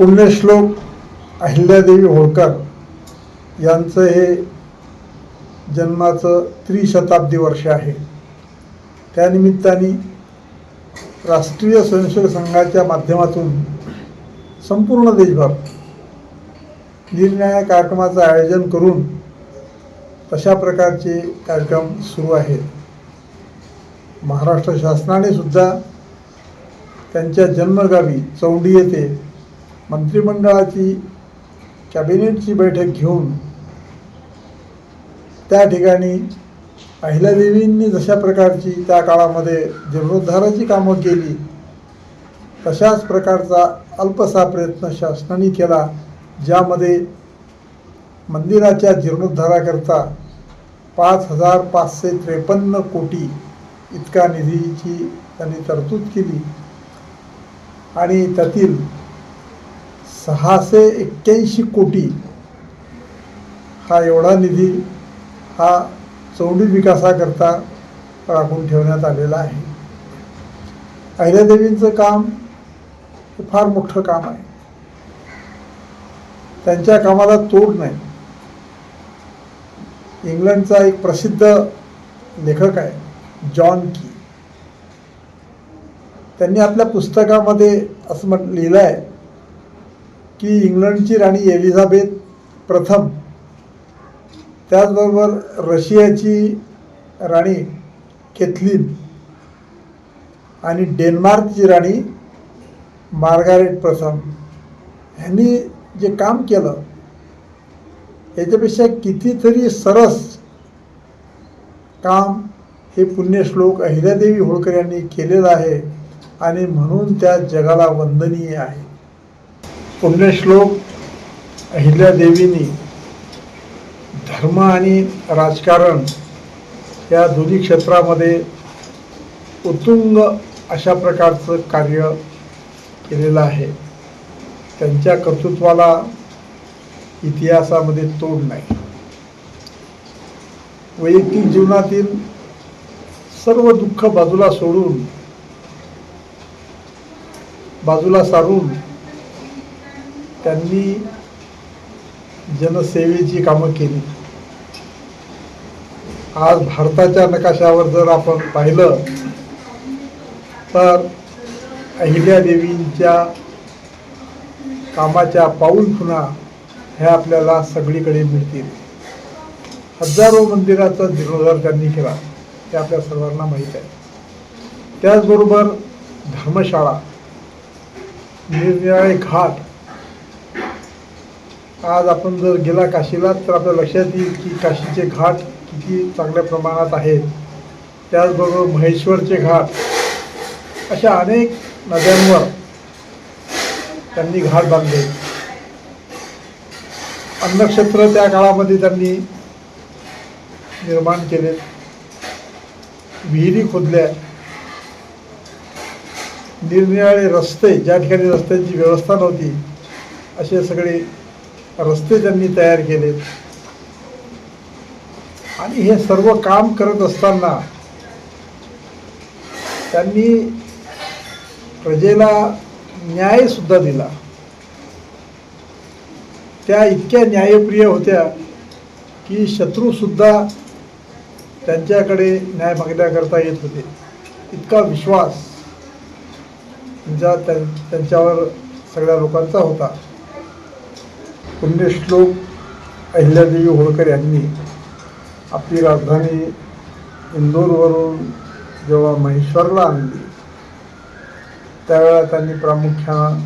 पुण्यश्लोक अहिल्यादेवी होळकर यांचं हे जन्माचं त्रिशताब्दी वर्ष आहे. त्यानिमित्ताने राष्ट्रीय स्वयंसेवक संघाच्या माध्यमातून संपूर्ण देशभर निरनिराळ्या कार्यक्रमाचं आयोजन करून तशा प्रकारचे कार्यक्रम सुरू आहेत. महाराष्ट्र शासनाने सुद्धा त्यांच्या जन्मगावी चौंडी येथे मंत्रिमंडळाची कॅबिनेटची बैठक घेऊन त्या ठिकाणी अहिल्यादेवींनी जशा प्रकारची त्या काळामध्ये जीर्णोद्धाराची कामं केली तशाच प्रकारचा अल्पसा प्रयत्न शासनाने केला ज्यामध्ये मंदिराच्या जीर्णोद्धाराकरता पाच हजार पाचशे त्रेपन्न कोटी इतका निधीची त्यांनी तरतूद केली. आणि त्यातील सहाशे एक्क्याऐंशी कोटी हा एवढा निधी हा चौंडी विकासाकरता राखून ठेवण्यात आलेला आहे. अहिल्यादेवींचं काम हे फार मोठं काम आहे. त्यांच्या कामाला तोड नाही. इंग्लंडचा एक प्रसिद्ध लेखक आहे जॉन की. त्यांनी आपल्या पुस्तकामध्ये असं म्हट लिहिलं आहे की इंग्लंडची राणी एलिझाबेथ प्रथम त्याचबरोबर रशियाची राणी केथलीन आणि डेन्मार्कची राणी मार्गारेट प्रथम. ह्यांनी जे काम केलं याच्यापेक्षा कितीतरी सरस काम हे पुण्यश्लोक अहिल्यादेवी होळकर यांनी केलेलं आहे आणि म्हणून त्या जगाला वंदनीय आहे. पुण्यश्लोक अहिल्यादेवींनी धर्म आणि राजकारण या दोन्ही क्षेत्रामध्ये उत्तुंग अशा प्रकारचं कार्य केलेलं आहे. त्यांच्या कर्तृत्वाला इतिहासामध्ये तोड नाही. वैयक्तिक जीवनातील सर्व दुःख बाजूला सोडून बाजूला सारून त्यांनी जनसेवेची कामं केली. आज भारताच्या नकाशावर जर आपण पाहिलं तर अहिल्यादेवींच्या कामाच्या पाऊल खुणा ह्या आपल्याला सगळीकडे मिळतील. हजारो मंदिराचा जीर्णोद्धार त्यांनी केला हे आपल्या सर्वांना माहीत आहे. त्याचबरोबर धर्मशाळा निरनिराळे घाट आज आपण जर गेला काशीला तर आपल्या लक्षात येईल की काशीचे घाट किती चांगल्या प्रमाणात आहेत. त्याचबरोबर महेश्वरचे घाट. अशा अनेक नद्यांवर त्यांनी घाट बांधले. अन्नक्षेत्र त्या काळामध्ये त्यांनी निर्माण केले. विहिरी खोदल्या. निरनिराळे रस्ते ज्या ठिकाणी रस्त्यांची व्यवस्था नव्हती असे सगळे रस्ते त्यांनी तयार केले आणि हे सर्व काम करत असताना त्यांनी प्रजेला न्याय सुद्धा दिला. त्या इतक्या न्यायप्रिय होत्या की शत्रूसुद्धा त्यांच्याकडे न्याय मागण्याकरता येत होते. इतका विश्वास त्यांच्यावर सगळ्या लोकांचा होता. पुण्यश्लोक अहिल्यादेवी होळकर यांनी आपली राजधानी इंदोरवरून जेव्हा महेश्वरला आणली त्यावेळा त्यांनी प्रामुख्यानं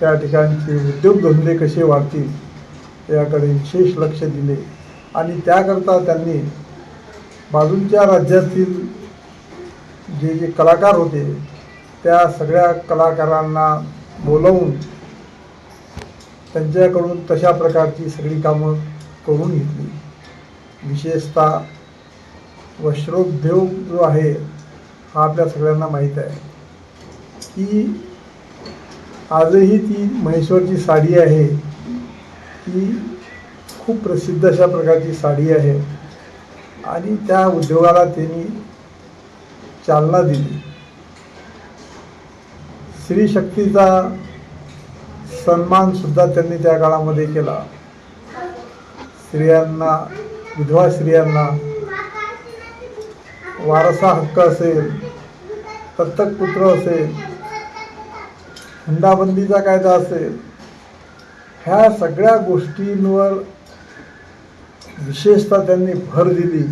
त्या ठिकाणचे उद्योगधंदे कसे वाढतील याकडे विशेष लक्ष दिले. आणि त्याकरता त्यांनी बाजूच्या राज्यातील जे जे कलाकार होते त्या सगळ्या कलाकारांना बोलवून त्यांच्याकडून तशा प्रकारची सगळी कामं करून घेतली. विशेषतः वस्त्रोद्योग जो आहे हा आपल्या सगळ्यांना माहीत आहे. की आजही ती महेश्वरची साडी आहे ती खूप प्रसिद्ध अशा प्रकारची साडी आहे. आणि त्या उद्योगाला त्यांनी चालना दिली. स्त्री सन्मानसुद्धा सन्मान सुद्धा त्यांनी त्या काळामध्ये केला. स्त्रियांना विधवा स्त्रियांना वारसा हक्क असेल दत्तक पुत्र असेल हुंडाबंदीचा कायदा असेल ह्या सगळ्या गोष्टींवर विशेषतः त्यांनी भर दिली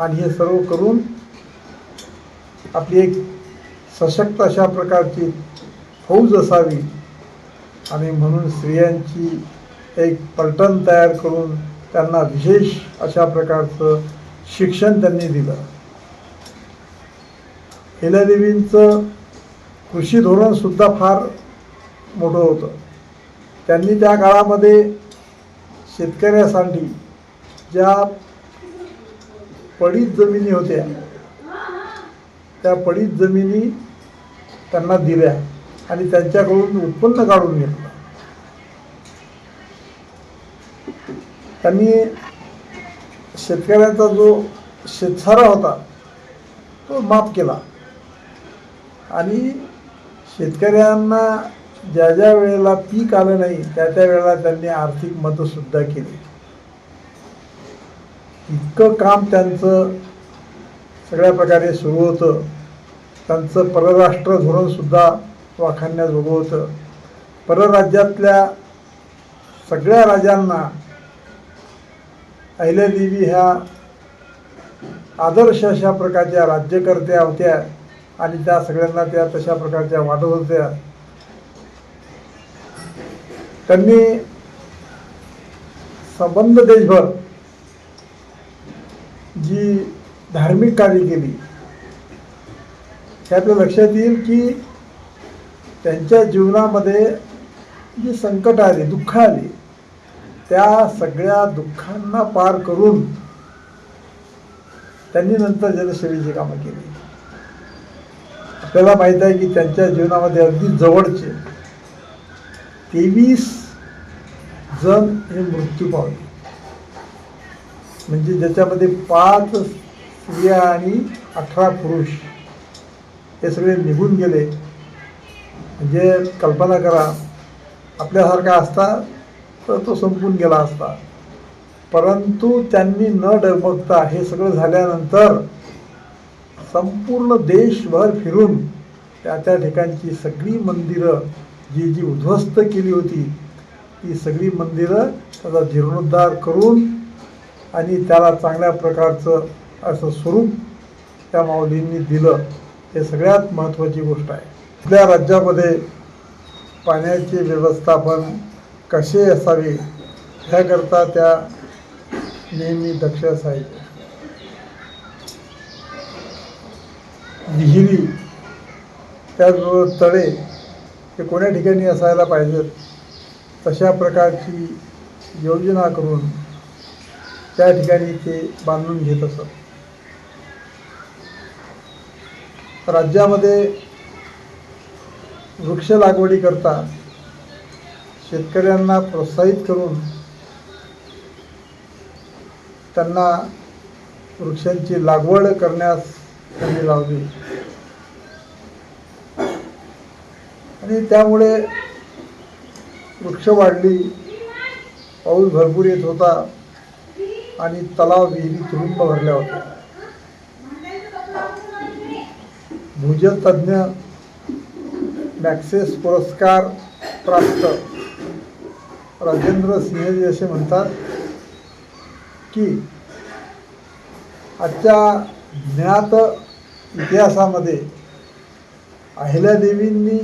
आणि हे सर्व करून आपली एक सशक्त अशा प्रकारची फौज असावी. आणि म्हणून स्त्रियांची एक पलटण तयार करून त्यांना विशेष अशा प्रकारचं शिक्षण त्यांनी दिलं. हिलादेवींचं कृषी धोरणसुद्धा फार मोठं होतं. त्यांनी त्या काळामध्ये शेतकऱ्यासाठी ज्या पडीत जमिनी होत्या त्या पडीत जमिनी त्यांना दिल्या. आणि त्यांच्याकडून उत्पन्न काढून घेतलं. त्यांनी शेतकऱ्यांचा जो शेतसारा होता तो माफ केला. आणि शेतकऱ्यांना ज्या ज्या वेळेला पीक आलं नाही त्या त्या वेळेला त्यांनी आर्थिक मदतसुद्धा केली. इतकं काम त्यांचं सगळ्या प्रकारे सुरू होतं. त्यांचं परराष्ट्र धोरणसुद्धा वाखाणण्याजोगं होतं. परराज्यातल्या सगळ्या राजांना अहिल्यादेवी ह्या आदर्श अशा प्रकारच्या राज्यकर्त्या होत्या आणि त्या सगळ्यांना त्या तशा प्रकारच्या वाटत होत्या. त्यांनी संबंध देशभर जी धार्मिक कार्य केली त्यातलं लक्षात येईल की त्यांच्या जीवनामध्ये जी संकट आली दुःख आली त्या सगळ्या दुःखांना पार करून त्यांनी नंतर जनसेवेची कामं केली. आपल्याला माहीत आहे की त्यांच्या जीवनामध्ये अगदी जवळचे तेवीस जण हे मृत्यू पावले. म्हणजे ज्याच्यामध्ये पाच स्त्रिया आणि अठरा पुरुष हे सगळे निघून गेले. म्हणजे कल्पना करा आपल्यासारखा असता तर तो संपून गेला असता. परंतु त्यांनी न डगमगता हे सगळं झाल्यानंतर संपूर्ण देशभर फिरून त्या त्या ठिकाणची सगळी मंदिरं जी जी उद्ध्वस्त केली होती ती सगळी मंदिरं त्याचा जीर्णोद्धार करून आणि त्याला चांगल्या प्रकारचं असं स्वरूप त्या माऊलींनी दिलं. हे सगळ्यात महत्त्वाची गोष्ट आहे. आपल्या राज्यामध्ये पाण्याचे व्यवस्थापन कसे असावे ह्याकरता त्या नेहमी दक्ष असायच्या. विहिरी त्याचबरोबर तळे हे कोण्या ठिकाणी असायला पाहिजेत? तशा प्रकारची योजना करून त्या ठिकाणी ते बांधून घेत असत. राज्यामध्ये वृक्ष लागवडीकरता शेतकऱ्यांना प्रोत्साहित करून त्यांना वृक्षांची लागवड करण्यास त्यांनी लावली आणि त्यामुळे वृक्ष वाढली पाऊस भरपूर येत होता आणि तलाव विहिरी तुडुंब भरल्या होत्या. भूजल मॅक्सेस पुरस्कार प्राप्त. राजेंद्र सिंहजी असे म्हणतात की आजच्या ज्ञात इतिहासामध्ये अहिल्यादेवींनी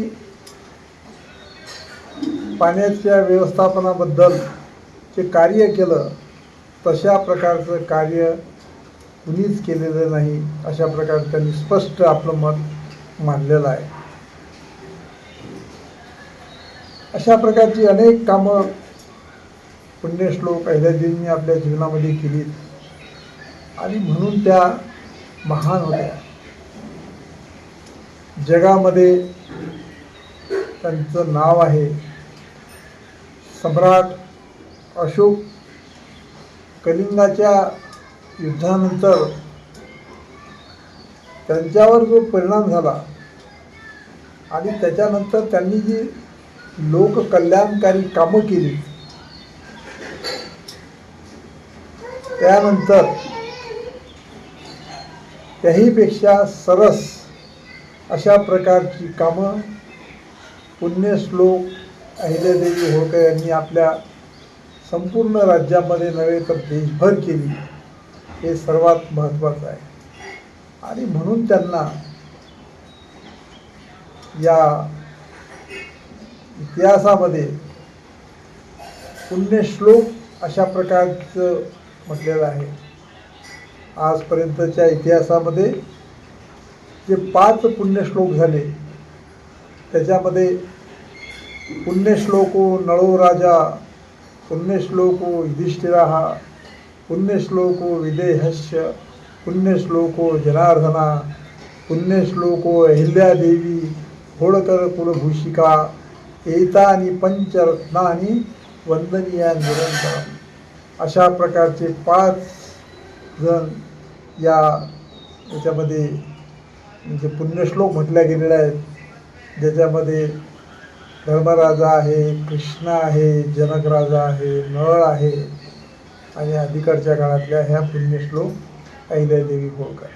पाण्याच्या व्यवस्थापनाबद्दल जे कार्य केलं तशा प्रकारचं कार्य कुणीच केलेलं नाही अशा प्रकारे त्यांनी स्पष्ट आपलं मत मांडलेलं आहे. अशा प्रकारची अनेक कामं पुण्यश्लोक अहिल्यादेवींनी आपल्या जीवनामध्ये केलीत. आणि म्हणून त्या महान होत्या. जगामध्ये त्यांचं नाव आहे सम्राट अशोक कलिंगाच्या युद्धानंतर त्यांच्यावर जो परिणाम झाला आणि त्याच्यानंतर त्यांनी जी लोककल्याणकारी कामं केली. त्यानंतर त्याहीपेक्षा सरस अशा प्रकारची कामं पुण्यश्लोक अहिल्यादेवी होळकर यांनी आपल्या संपूर्ण राज्यामध्ये नव्हे तर देशभर केली. हे सर्वात महत्त्वाचं आहे. आणि म्हणून त्यांना या इतिहासामध्ये पुण्यश्लोक अशा प्रकारचं म्हटलेलं आहे. आजपर्यंतच्या इतिहासामध्ये जे पाच पुण्यश्लोक झाले त्याच्यामध्ये पुण्यश्लोको नळो राजा पुण्यश्लोको युधिष्ठिरा पुण्यश्लोको विदेहस्य पुण्यश्लोको जनार्दना पुण्यश्लोको अहिल्यादेवी होळकर कुलभूषिका एतानी पंचरत्नानी वंदनीया निरंतर अशा प्रकारचे पाच जण या याच्यामध्ये म्हणजे पुण्यश्लोक म्हटल्या गेलेले आहेत. ज्याच्यामध्ये धर्मराजा आहे कृष्ण आहे जनकराजा आहे नळ आहे आणि अलीकडच्या काळातल्या ह्या पुण्यश्लोक अहिल्यादेवी होळकर